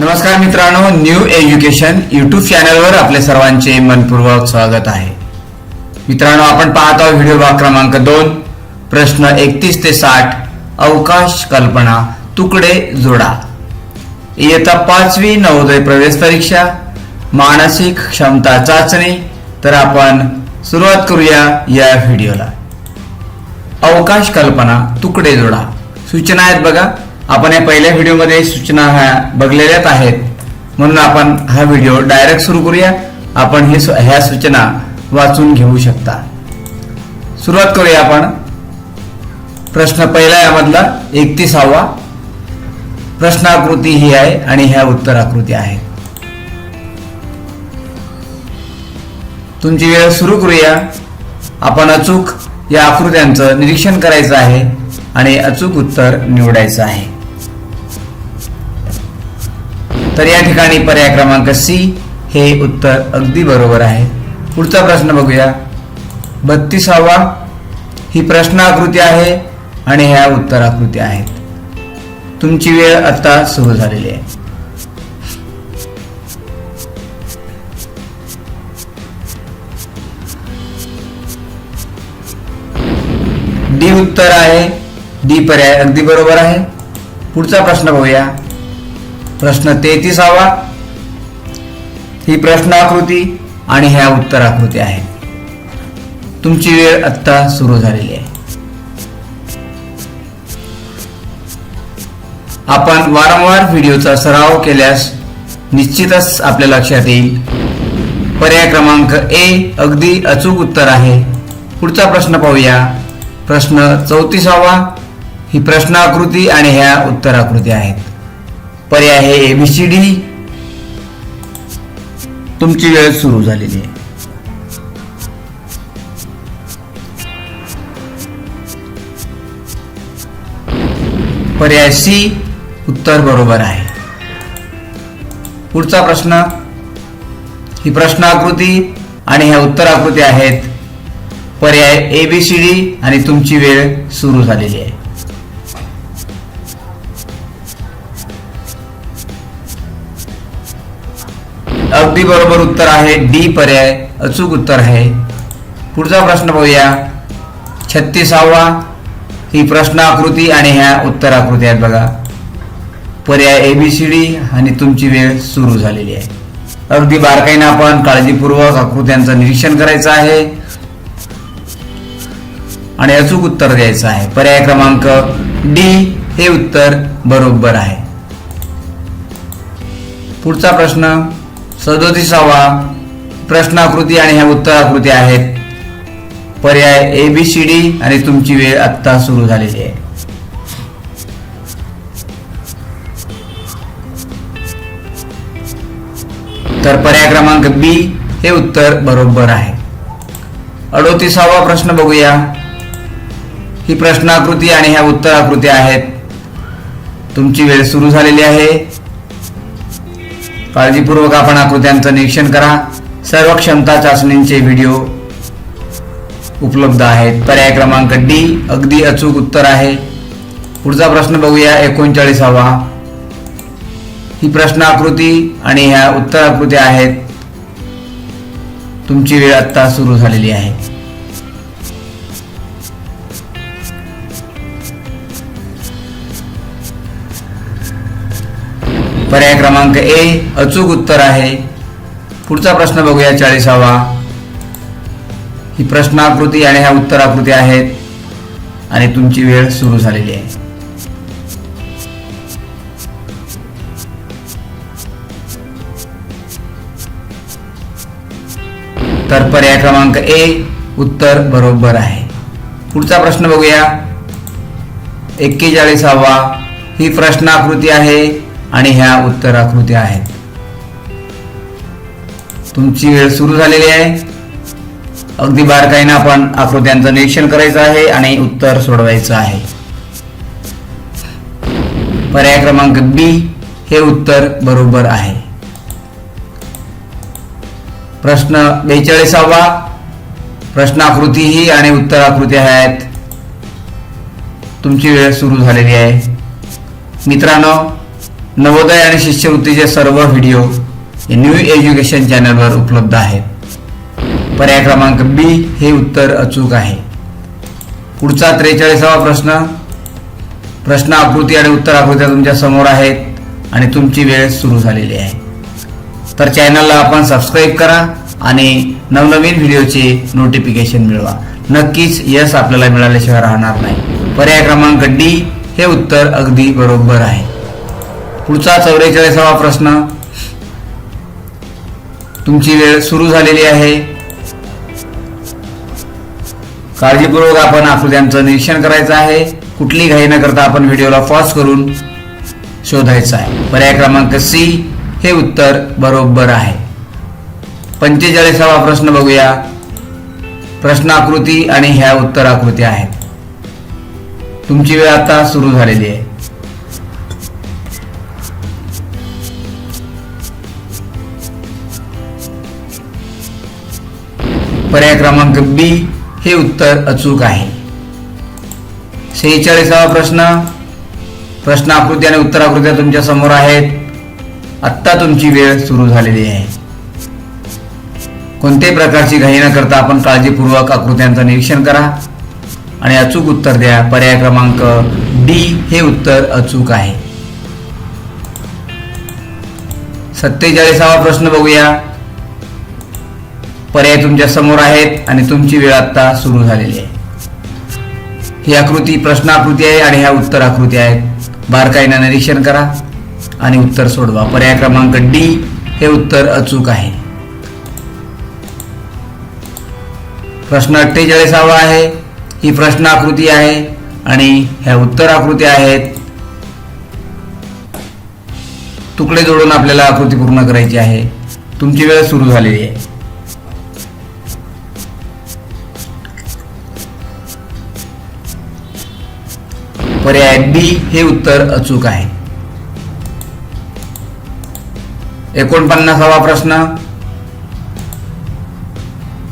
नमस्कार मित्रांनो new education YouTube चॅनलवर आपले सर्वांचे मनपूर्वक स्वागत आहे. मित्रांनो आपण पाहत आहोत व्हिडिओ भाग क्रमांक दोन प्रश्न एकतीस ते साठ अवकाश कल्पना तुकडे जोडा. इयत्ता पाचवी नवोदय प्रवेश परीक्षा मानसिक क्षमता चाचणी तर आपण सुरुवात करूया या व्हिडिओला अवकाश कल्पना तुकडे जोडा. सूचना आहेत बघा. आपण या पहिल्या व्हिडिओमध्ये सूचना ह्या बघलेल्याच आहेत. म्हणून आपण हा व्हिडिओ डायरेक्ट सुरू करूया. आपण हे ह्या सूचना वाचून घेऊ शकता. सुरुवात करूया आपण. प्रश्न पहिला यामधला एकतीसावा. प्रश्नाकृती ही आहे आणि ह्या उत्तराकृती आहे. तुमची वेळ सुरू करूया. आपण अचूक या आकृत्यांचं निरीक्षण करायचं आहे आणि अचूक उत्तर निवडायचं आहे. तर या ठिकाणी पर्याय क्रमांक सी हे उत्तर अगदी बरोबर आहे. पुढचा प्रश्न बघूया. बत्तीसावा ही प्रश्नाकृती आहे आणि ह्या उत्तराकृती आहेत. तुमची वेळ आता सुरू झालेली आहे. डी उत्तर आहे डी पर्याय अगदी बरोबर आहे. पुढचा प्रश्न बघूया. प्रश्न तेहतीसावा. ही प्रश्नाकृती आणि ह्या उत्तराकृती आहेत. तुमची वेळ आत्ता सुरू झालेली आहे. आपण वारंवार व्हिडिओचा सराव केल्यास निश्चितच आपल्या लक्षात येईल. पर्याय क्रमांक ए अगदी अचूक उत्तर आहे. पुढचा प्रश्न पाहूया. प्रश्न चौतीसावा. ही प्रश्नाकृती आणि ह्या उत्तराकृती आहेत. पर्याय आहे एबीसीडी तुमची वेळ सुरू झालेली आहे. पर्याय सी उत्तर बरोबर आहे. पुढचा प्रश्न ही प्रश्न आकृती आणि ह्या उत्तर आकृती आहेत. पर्याय ए बी सी डी आणि तुमची वेळ सुरू झालेली आहे. अगदी बरोबर उत्तर आहे. डी पर्याय. अचूक उत्तर आहे. पुढचा प्रश्न पाहूया छत्तीसावा ही प्रश्नाकृती आणि ह्या उत्तराकृती आहेत बघा. पर्याय ए बी सी डी आणि तुमची वेळ सुरू झालेली आहे. अगदी बारकाईनं आपण काळजीपूर्वक आकृत्यांचं निरीक्षण करायचं आहे. आणि अचूक उत्तर द्यायचं आहे. पर्याय क्रमांक डी हे उत्तर बरोबर आहे. पुढचा प्रश्न सदोतीसावा प्रश्नाकृती आणि ह्या उत्तराकृती आहेत. पर्याय ए बी सी डी आणि तुमची वेळ आत्ता सुरू झालेली आहे. तर पर्याय क्रमांक बी हे उत्तर बरोबर आहे. अडोतीसावा प्रश्न बघूया. ही प्रश्नाकृती आणि ह्या उत्तराकृती आहेत. तुमची वेळ सुरू झालेली आहे. काळजीपूर्वक आपण आकृत्यांचं निरीक्षण करा. सर्व क्षमता चाचणींचे व्हिडिओ उपलब्ध आहेत. पर्याय क्रमांक डी अगदी अचूक उत्तर आहे. पुढचा प्रश्न बघूया एकोणचाळीसावा. ही प्रश्न आकृती आणि ह्या उत्तर आकृत्या आहेत. तुमची वेळ आत्ता सुरू झालेली आहे. पर्याय क्रमांक ए अचूक उत्तर आहे. पुढचा प्रश्न बघूया चाळीसावा. ही प्रश्नाकृती आणि ह्या उत्तराकृती आहेत आणि तुमची वेळ सुरू झालेली आहे. तर पर्याय क्रमांक ए उत्तर बरोबर आहे. पुढचा प्रश्न बघूया. एक्केचाळीसावा. ही प्रश्नाकृती आहे. आणि ह्या उत्तर आकृत्या आहेत. तुमची वेळ सुरू झालेली आहे. अगदी बारकाईनं आपण आकृत्यांचं निरीक्षण करायचं आहे आणि उत्तर सोडवायचं आहे. पर्याय क्रमांक बी हे उत्तर बरोबर आहे. प्रश्न बेचाळीसावा. प्रश्नाकृती ही आणि उत्तर आकृती आहेत. तुमची वेळ सुरू झालेली आहे. मित्रांनो नवोदय आणि शिष्यवृत्तीचे सर्व व्हिडिओ हे न्यू एज्युकेशन चॅनलवर उपलब्ध आहेत. पर्याय क्रमांक बी हे उत्तर अचूक आहे. पुढचा त्रेचाळीसावा प्रश्न. प्रश्न आकृती आणि उत्तर आकृत्या तुमच्यासमोर आहेत आणि तुमची वेळ सुरू झालेली आहे. तर चॅनलला आपण सबस्क्राईब करा आणि नवनवीन व्हिडिओचे नोटिफिकेशन मिळवा. नक्कीच यश आपल्याला मिळाल्याशिवाय राहणार नाही. पर्याय क्रमांक डी हे उत्तर अगदी बरोबर आहे. पुढचा चौवेचाळीसावा प्रश्न. तुमची वेळ सुरू झालेली आहे. काळजीपूर्वक आपण आकृत्यांचं निरीक्षण करायचं आहे. कुठली घाई न करता आपण व्हिडिओला पॉज करून शोधायचं आहे. पर्याय क्रमांक सी हे उत्तर बरोबर आहे. पंचेचाळीसावा प्रश्न बघूया. प्रश्न आकृती आणि ह्या उत्तर आकृती आहेत. तुमची वेळ आता सुरू झालेली आहे. पर्याय क्रमांक बी हे उत्तर अचूक आहे. सेहेचाळीसावा प्रश्न. प्रश्न आकृती आणि उत्तराकृत्या तुमच्यासमोर आहेत. आत्ता तुमची वेळ सुरू झालेली आहे. कोणत्याही प्रकारची घाई न करता आपण काळजीपूर्वक आकृत्यांचं निरीक्षण करा. आणि अचूक उत्तर द्या. पर्याय क्रमांक डी हे उत्तर अचूक आहे. सत्तेचाळीसावा प्रश्न बघूया. पर्याय तुमच्यासमोर आहेत आणि तुमची वेळ आता सुरू झालेली आहे. ही आकृती प्रश्न आकृती आहे आणि ह्या उत्तर आकृती आहेत. बारकाईनं निरीक्षण करा आणि उत्तर सोडवा. पर्याय क्रमांक डी हे उत्तर अचूक आहे. प्रश्न अठ्ठेचाळीसावा आहे. ही प्रश्न आकृती आहे आणि ह्या उत्तर आकृती आहेत. तुकडे जोडून आपल्याला आकृती पूर्ण करायची आहे. तुमची वेळ सुरू झालेली आहे. पर्याय बी हे उत्तर अचूक आहे. एकोणपन्नासावा प्रश्न.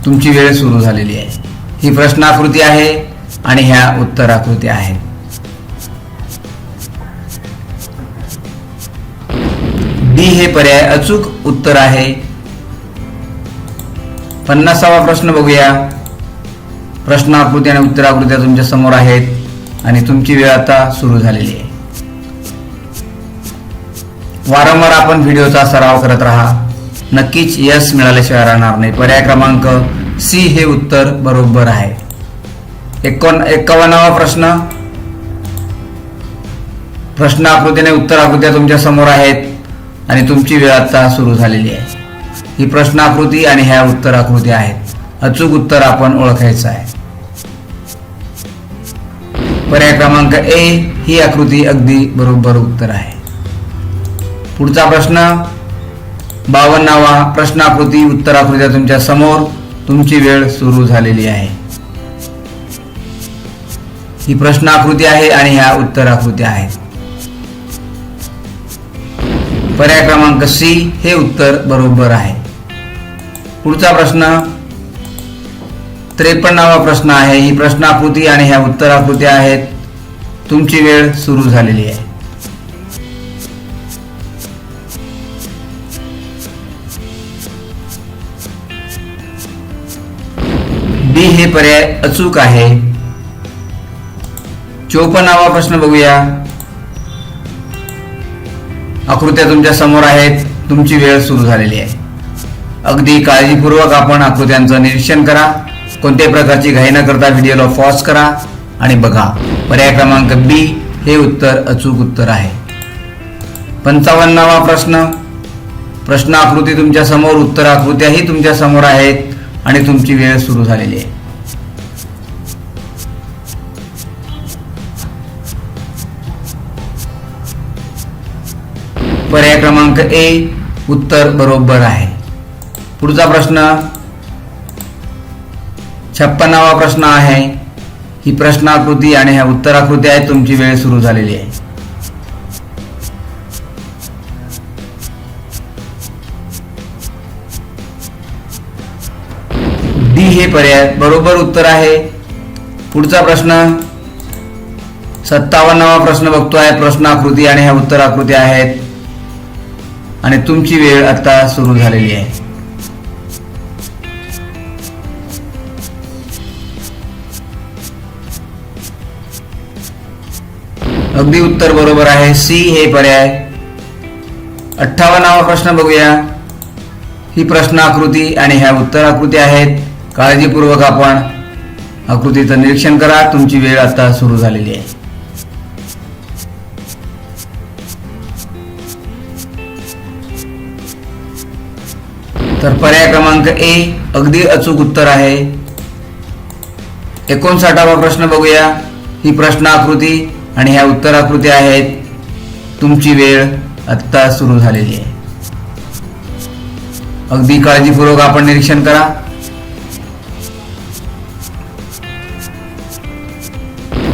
तुमची वेळ सुरू झालेली आहे. ही प्रश्न आकृती आहे आणि ह्या उत्तर आकृती आहेत डी हे पर्याय अचूक उत्तर आहे. पन्नासावा प्रश्न बघूया. प्रश्न आकृती आणि उत्तर आकृत्या तुमच्यासमोर आहेत. आणि तुमची वेळ आता सुरू झालेली आहे. वारंवार आपण व्हिडिओचा सराव करत राहा. नक्कीच यश मिळाल्याशिवाय राहणार नाही. पर्याय क्रमांक सी हे उत्तर बरोबर आहे. एकोण एक्कावन्नावा प्रश्न. प्रश्न आकृतीने उत्तर आकृत्या तुमच्यासमोर आहेत आणि तुमची वेळ आता सुरू झालेली आहे. ही प्रश्न आकृती आणि ह्या उत्तर आकृती आहेत. अचूक उत्तर आपण ओळखायचं आहे. पर्याय क्रमांक ए ही आकृती अगदी बरोबर उत्तर आहे. पुढचा प्रश्न बावन्नावा प्रश्नाकृती उत्तर तुमच्यासमोर तुमची वेळ सुरू झालेली आहे. ही प्रश्न आकृती आहे आणि ह्या उत्तर आकृती आहेत. पर्याय क्रमांक सी हे उत्तर बरोबर आहे. पुढचा प्रश्न त्रेपन्नावा प्रश्न आहे. ही प्रश्नाकृती आणि ह्या उत्तराकृती आहेत. तुमची वेळ सुरू झालेली आहे. बी हे पर्याय अचूक आहे. चोपन्नावा प्रश्न बघूया. आकृत्या तुमच्यासमोर आहेत. तुमची वेळ सुरू झालेली आहे. अगदी काळजीपूर्वक आपण आकृत्यांचं निरीक्षण करा. कोणत्याही प्रकारची घाई न करता व्हिडिओला पॉज करा आणि बघा. पर्याय क्रमांक बी हे उत्तर अचूक उत्तर आहे. पंचावन्नावा प्रश्न. प्रश्न आकृती तुमच्यासमोर उत्तर आकृत्याही तुमच्यासमोर आहेत आणि तुमची वेळ सुरू झालेली आहे. पर्याय क्रमांक ए उत्तर बरोबर आहे. पुढचा प्रश्न. छप्पन्नावा प्रश्न आहे. ही प्रश्नाकृती आणि ह्या उत्तराकृती आहे. तुमची वेळ सुरू झालेली आहे. डी हे पर्याय. बरोबर उत्तर आहे. पुढचा प्रश्न. सत्तावन्नावा प्रश्न बघतो आहे प्रश्नाकृती आणि ह्या उत्तर आकृती आहेत. आणि तुमची वेळ आता सुरू झालेली आहे. अगदी उत्तर बरोबर आहे. सी हे पर्याय. अठ्ठावन्नावा प्रश्न बघूया. ही प्रश्न आकृती आणि ह्या उत्तर आकृती आहेत. काळजीपूर्वक आपण आकृतीचं निरीक्षण करा. तुमची वेळ आता सुरू झालेली आहे. तर पर्याय क्रमांक ए अगदी अचूक उत्तर आहे. एकोणसाठावा प्रश्न बघूया. ही प्रश्न आकृती आणि ह्या उत्तर आकृती आहेत. तुमची वेळ आत्ता सुरू झालेली आहे. अगदी काळजीपूर्वक आपण निरीक्षण करा.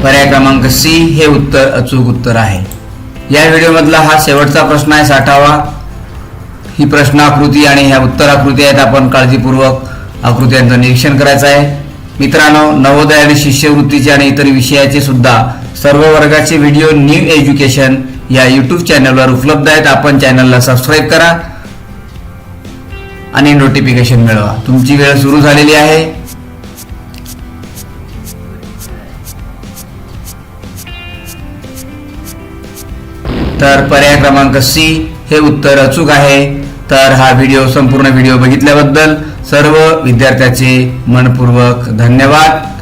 पर्याय क्रमांक सी हे उत्तर अचूक उत्तर आहे. या व्हिडिओमधला हा शेवटचा प्रश्न आहे साठावा. ही प्रश्न आकृती आणि ह्या उत्तर आकृती आहेत. आपण काळजीपूर्वक आकृत्यांचं निरीक्षण करायचं आहे. मित्रांनो नवोदय आणि शिष्यवृत्तीचे आणि इतर विषयाचे सुद्धा सर्व वर्गाचे व्हिडिओ न्यू एज्युकेशन या यूट्यूब चॅनलवर उपलब्ध आहेत. आपण चॅनलला सबस्क्राईब करा आणि नोटिफिकेशन मिळवा. तुमची वेळ सुरू झालेली आहे. तर पर्याय क्रमांक सी हे उत्तर अचूक आहे. तर हा व्हिडिओ संपूर्ण व्हिडिओ बघितल्याबद्दल सर्व विद्यार्थ्याचे मनपूर्वक धन्यवाद.